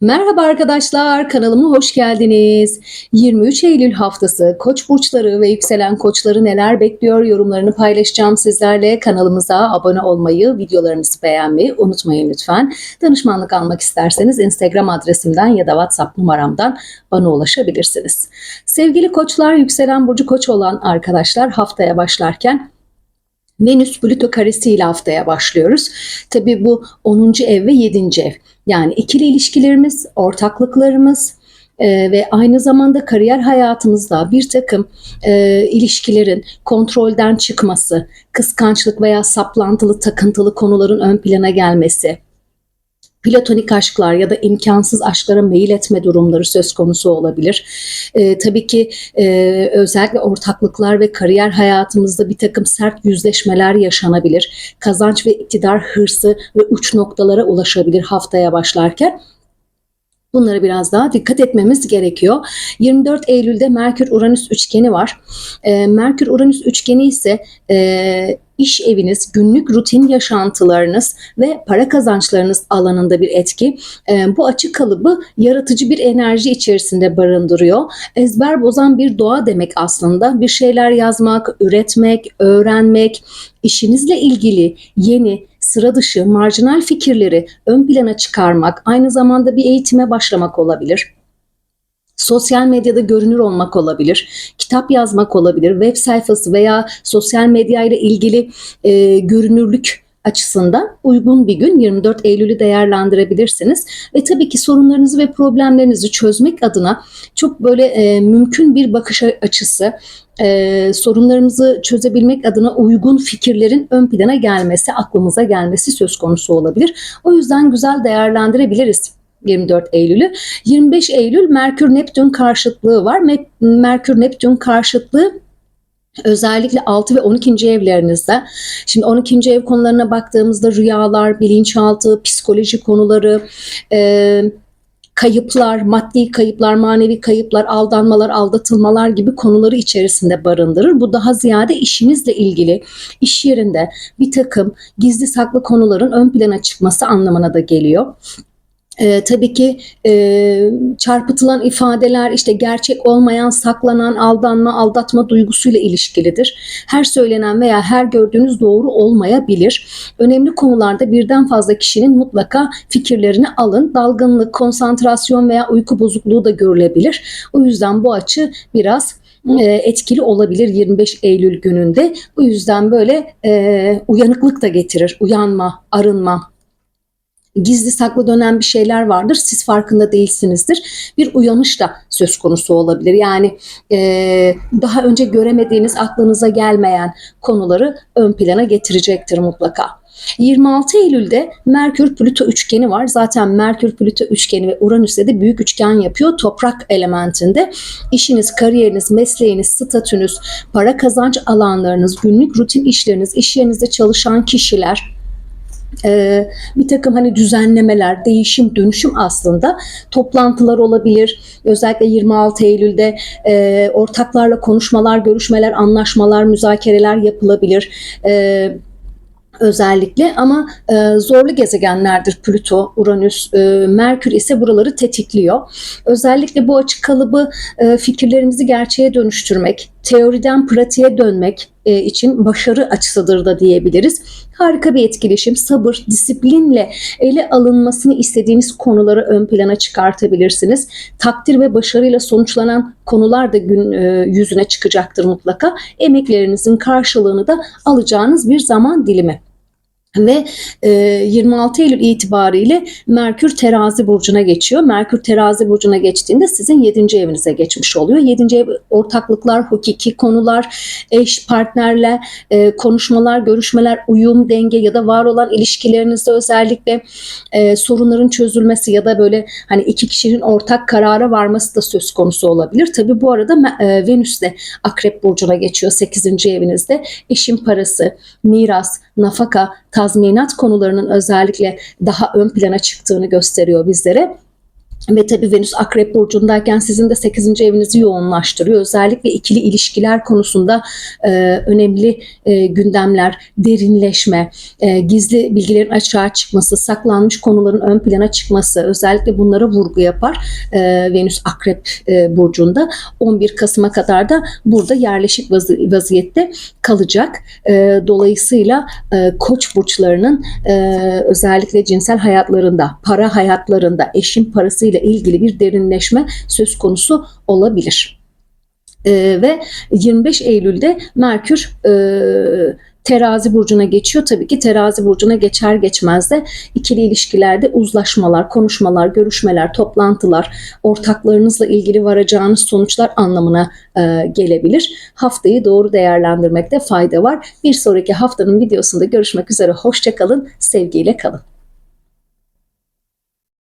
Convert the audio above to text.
Merhaba arkadaşlar, kanalıma hoş geldiniz. 23 Eylül haftası Koç burçları ve yükselen koçları neler bekliyor yorumlarını paylaşacağım sizlerle. Kanalımıza abone olmayı, videolarımızı beğenmeyi unutmayın lütfen. Danışmanlık almak isterseniz Instagram adresimden ya da WhatsApp numaramdan bana ulaşabilirsiniz. Sevgili koçlar, yükselen burcu koç olan arkadaşlar haftaya başlarken Venüs Plüto karesi ile haftaya başlıyoruz. Tabii bu 10. ev ve 7. ev. Yani ikili ilişkilerimiz, ortaklıklarımız e, ve aynı zamanda kariyer hayatımızda bir takım e, ilişkilerin kontrolden çıkması, kıskançlık veya saplantılı, takıntılı konuların ön plana gelmesi, platonik aşklar ya da imkansız aşklara meyil etme durumları söz konusu olabilir. Ee, tabii ki e, özellikle ortaklıklar ve kariyer hayatımızda bir takım sert yüzleşmeler yaşanabilir. Kazanç ve iktidar hırsı ve uç noktalara ulaşabilir haftaya başlarken. Bunlara biraz daha dikkat etmemiz gerekiyor. 24 Eylül'de Merkür-Uranüs üçgeni var. Ee, Merkür-Uranüs üçgeni ise e, iş eviniz, günlük rutin yaşantılarınız ve para kazançlarınız alanında bir etki. Ee, bu açık kalıbı yaratıcı bir enerji içerisinde barındırıyor. Ezber bozan bir doğa demek aslında. Bir şeyler yazmak, üretmek, öğrenmek, işinizle ilgili yeni, sıra dışı, marjinal fikirleri ön plana çıkarmak, aynı zamanda bir eğitime başlamak olabilir. Sosyal medyada görünür olmak olabilir, kitap yazmak olabilir, web sayfası veya sosyal medya ile ilgili e, görünürlük açısından uygun bir gün 24 Eylül'ü değerlendirebilirsiniz. Ve tabii ki sorunlarınızı ve problemlerinizi çözmek adına çok böyle e, mümkün bir bakış açısı, e, sorunlarımızı çözebilmek adına uygun fikirlerin ön plana gelmesi, aklımıza gelmesi söz konusu olabilir. O yüzden güzel değerlendirebiliriz. 24 Eylül'ü. 25 Eylül Merkür Neptün karşıtlığı var. Merkür Neptün karşıtlığı Özellikle 6 ve 12. evlerinizde. Şimdi 12. ev konularına baktığımızda rüyalar, bilinçaltı, psikoloji konuları, e, kayıplar, maddi kayıplar, manevi kayıplar, aldanmalar, aldatılmalar gibi konuları içerisinde barındırır. Bu daha ziyade işinizle ilgili, iş yerinde bir takım gizli saklı konuların ön plana çıkması anlamına da geliyor. Ee, tabii ki e, çarpıtılan ifadeler işte gerçek olmayan, saklanan, aldanma, aldatma duygusuyla ilişkilidir. Her söylenen veya her gördüğünüz doğru olmayabilir. Önemli konularda birden fazla kişinin mutlaka fikirlerini alın. Dalgınlık, konsantrasyon veya uyku bozukluğu da görülebilir. O yüzden bu açı biraz e, etkili olabilir 25 Eylül gününde. Bu yüzden böyle e, uyanıklık da getirir. Uyanma, arınma, gizli saklı dönen bir şeyler vardır. Siz farkında değilsinizdir. Bir uyanış da söz konusu olabilir. Yani e, daha önce göremediğiniz, aklınıza gelmeyen konuları ön plana getirecektir mutlaka. 26 Eylül'de Merkür Plüto üçgeni var. Zaten Merkür Plüto üçgeni ve Uranüs'te de büyük üçgen yapıyor toprak elementinde. İşiniz, kariyeriniz, mesleğiniz, statünüz, para kazanç alanlarınız, günlük rutin işleriniz, iş yerinizde çalışan kişiler, ee, bir takım hani düzenlemeler, değişim, dönüşüm aslında toplantılar olabilir. Özellikle 26 Eylül'de e, ortaklarla konuşmalar, görüşmeler, anlaşmalar, müzakereler yapılabilir. E, özellikle ama e, zorlu gezegenlerdir Plüto, Uranüs, e, Merkür ise buraları tetikliyor. Özellikle bu açık kalıbı e, fikirlerimizi gerçeğe dönüştürmek, teoriden pratiğe dönmek e, için başarı açısıdır da diyebiliriz. Harika bir etkileşim, sabır, disiplinle ele alınmasını istediğiniz konuları ön plana çıkartabilirsiniz. Takdir ve başarıyla sonuçlanan konular da gün e, yüzüne çıkacaktır mutlaka. Emeklerinizin karşılığını da alacağınız bir zaman dilimi ve e, 26 Eylül itibariyle Merkür terazi burcuna geçiyor. Merkür terazi burcuna geçtiğinde sizin 7. evinize geçmiş oluyor. 7. ev ortaklıklar, hukuki konular, eş, partnerle e, konuşmalar, görüşmeler, uyum, denge ya da var olan ilişkilerinizde özellikle e, sorunların çözülmesi ya da böyle hani iki kişinin ortak karara varması da söz konusu olabilir. Tabi bu arada e, Venüs de Akrep burcuna geçiyor 8. evinizde. Eşin parası, miras, nafaka, tazminat konularının özellikle daha ön plana çıktığını gösteriyor bizlere. Ve tabii Venüs Akrep Burcu'ndayken sizin de 8. evinizi yoğunlaştırıyor. Özellikle ikili ilişkiler konusunda e, önemli e, gündemler, derinleşme, e, gizli bilgilerin açığa çıkması, saklanmış konuların ön plana çıkması özellikle bunlara vurgu yapar e, Venüs Akrep e, Burcu'nda. 11 Kasım'a kadar da burada yerleşik vazi- vaziyette kalacak. E, dolayısıyla e, koç burçlarının e, özellikle cinsel hayatlarında, para hayatlarında, eşin parasıyla ilgili bir derinleşme söz konusu olabilir. E, ve 25 Eylül'de Merkür e, Terazi burcuna geçiyor. Tabii ki terazi burcuna geçer geçmez de ikili ilişkilerde uzlaşmalar, konuşmalar, görüşmeler, toplantılar, ortaklarınızla ilgili varacağınız sonuçlar anlamına e, gelebilir. Haftayı doğru değerlendirmekte fayda var. Bir sonraki haftanın videosunda görüşmek üzere. Hoşçakalın, sevgiyle kalın.